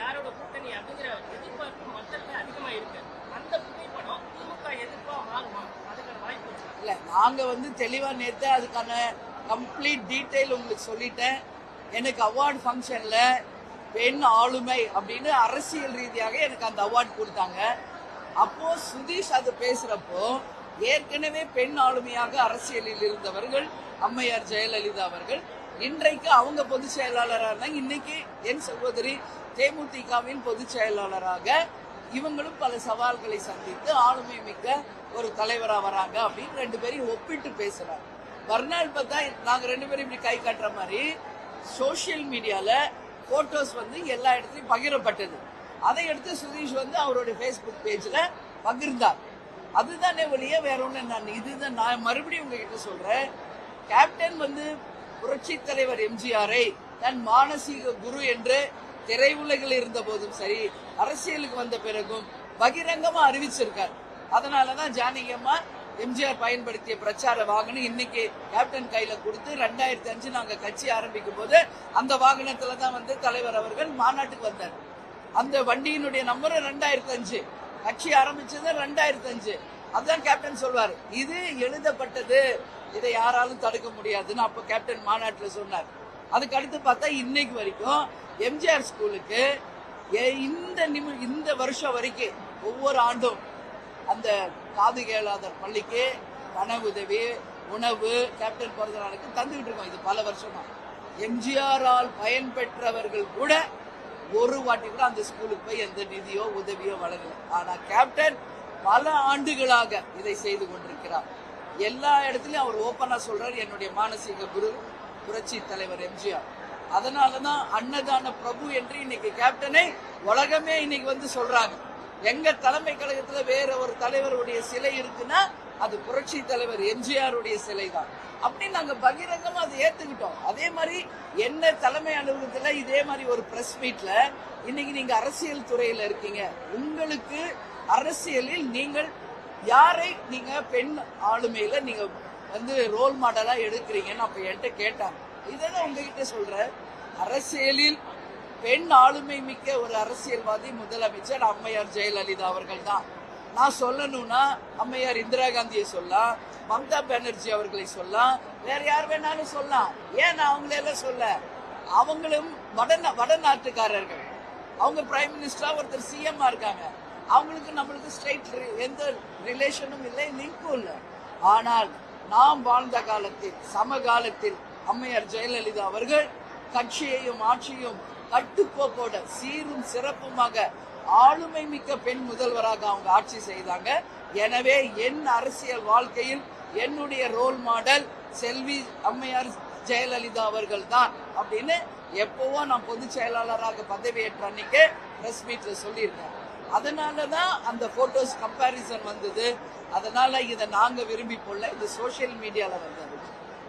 யாரோட கூட்டணி அப்படிங்கிற எதிர்பார்ப்பு மக்கள்கிட்ட அதிகமா இருக்கு. அந்த புகைப்படம் திமுக எதிர்ப்பா மாறுமா? அதுக்கான வாய்ப்பு இல்ல நாங்க வந்து தெளிவா நேத்து அதுக்கான கம்ப்ளீட் டீட்டெயில் உங்களுக்கு சொல்லிட்டேன். எனக்கு அவார்டு ஃபங்க்ஷன்ல பெண் ஆளுமை அப்படின்னு அரசியல் ரீதியாக எனக்கு அந்த அவார்டு கொடுத்தாங்க. அப்போ சுதீஷ் அது பேசுறப்போ ஏற்கனவே பெண் ஆளுமையாக அரசியலில் இருந்தவர்கள் அம்மையார் ஜெயலலிதா அவர்கள் இன்றைக்கு அவங்க பொதுச் செயலாளராக இருந்தாங்க. இன்னைக்கு என் சகோதரி தேமுதிகவின் பொதுச் செயலாளராக இவங்களும் பல சவால்களை சந்தித்து ஆளுமை மிக்க ஒரு தலைவராக வராங்க அப்படின்னு ரெண்டு பேரையும் ஒப்பிட்டு பேசுறாங்க. மறுநாள் பார்த்தா நாங்க ரெண்டு பேரும் இப்படி கை காட்டுற மாதிரி சோஷியல் மீடியால போட்டோஸ் வந்து எல்லா இடத்துலையும் பகிரப்பட்டது. அதை எடுத்து சுதீஷ் வந்து அவருடைய ஃபேஸ்புக் பேஜில் பகிர்ந்தார். அதுதானே ஒழிய வேற ஒன்று நான் இதுதான் நான் மறுபடியும் உங்ககிட்ட சொல்கிறேன் கேப்டன் வந்து புரட்சி தலைவர் எம்ஜிஆரை தன் மானசீக குரு என்று திரையுலகில் இருந்த போதும் சரி அரசியலுக்கு வந்த பிறகும் பகிரங்கமா அறிவிச்சிருக்கார். அதனாலதான் ஜானகி அம்மா எம்ஜிஆர் பயன்படுத்திய பிரச்சார வாகனம் இன்னைக்கு கேப்டன் கையில கொடுத்து ரெண்டாயிரத்தி அஞ்சு நாங்க கட்சி ஆரம்பிக்கும் போது அந்த வாகனத்துல தான் வந்து தலைவர் அவர்கள் மாநாட்டுக்கு வந்தார். அந்த வண்டியினுடைய நம்பர் ரெண்டாயிரத்தி அஞ்சு. கட்சி ஆரம்பிச்சது ரெண்டாயிரத்தி அஞ்சு. அதான் கேப்டன் சொல்வார் இது எழுதப்பட்டது. இதை யாராலும் தடுக்க முடியாதுன்னு அப்ப கேப்டன் மாநாட்டில் சொன்னார். அதுக்கு அடுத்து பார்த்தா இன்னைக்கு வரைக்கும் எம்ஜிஆர் ஸ்கூலுக்கு இந்த நிமி இந்த வருஷம் வரைக்கும் ஒவ்வொரு ஆண்டும் அந்த காது கேளாதர் பள்ளிக்கு பண உதவி உணவு கேப்டன் பிறந்த நாளுக்கு தந்துகிட்டு இருக்கோம். இது பல வருஷமா. எம்ஜிஆரால் பயன்பெற்றவர்கள் கூட ஒரு வாட்டி கூட அந்த ஸ்கூலுக்கு போய் எந்த நிதியோ உதவியோ வழங்கல. ஆனா கேப்டன் பல ஆண்டுகளாக இதை செய்து கொண்டிருக்கிறார். எல்லா இடத்துலயும் அவர் ஓப்பனா சொல்றாரு என்னுடைய மானசீக குரு புரட்சி தலைவர் எம்ஜிஆர். அதனாலதான் அன்னதான பிரபு என்று இன்னைக்கு கேப்டனை உலகமே இன்னைக்கு வந்து சொல்றாங்க. எங்க தலைமை கழகத்துல வேற ஒரு தலைவருடைய சிலை இருக்குன்னா அது புரட்சி தலைவர் எம்ஜிஆருடைய சிலை தான் அப்படின்னு நாங்க பகிரங்கமா அதை ஏத்துக்கிட்டோம். அதே மாதிரி என்ன தலைமை அலுவலகத்துல இதே மாதிரி ஒரு பிரஸ் மீட்ல இன்னைக்கு நீங்க அரசியல் துறையில இருக்கீங்க. உங்களுக்கு அரசியலில் நீங்கள் யாரை நீங்க பெண் ஆளுமையில நீங்க வந்து ரோல் மாடலா எடுக்கிறீங்கன்னு அப்ப என்கிட்ட கேட்டாங்க. இதான் உங்ககிட்ட சொல்றேன். அரசியலில் பெண் ஆளுமை மிக்க ஒரு அரசியல்வாதி முதலமைச்சர் அம்மையார் ஜெயலலிதா அவர்கள் தான். நான் சொல்லணும்னா அம்மையார் இந்திரா காந்தியை சொல்லலாம் மம்தா பானர்ஜி அவர்களை சொல்லலாம் வேற யார் வேணாலும் சொல்லலாம். ஏன் நான் அவங்களெல்லாம் சொல்ல? அவங்களும் வட வடநாட்டுக்காரர்கள் அவங்க பிரைம் மினிஸ்டரா ஒருத்தர் சிஎம்மா இருக்காங்க. அவங்களுக்கு நம்மளுக்கு ஸ்ட்ரைட் எந்த ரிலேஷனும் இல்லை லிங்க்கும் இல்லை. ஆனால் நாம் வாழ்ந்த காலத்தில் சமகாலத்தில் அம்மையார் ஜெயலலிதா அவர்கள் கட்சியையும் ஆட்சியும் கட்டுக்கோப்போட சீரும் சிறப்புமாக ஆளுமை மிக்க பெண் முதல்வராக அவங்க ஆட்சி செய்தாங்க. எனவே என் அரசியல் வாழ்க்கையில் என்னுடைய ரோல் மாடல் செல்வி அம்மையார் ஜெயலலிதா அவர்கள் தான் அப்படின்னு எப்பவோ நான் பொதுச் செயலாளராக பதவியேற்ற அன்னைக்கு பிரஸ் மீட்ல சொல்லியிருக்கேன் அதனால தான் அந்த போட்டோஸ் கம்பாரிசன் வந்தது. அதனால இதை நாங்கள் விரும்பி போடல. இது சோஷியல் மீடியாவில் வந்தது.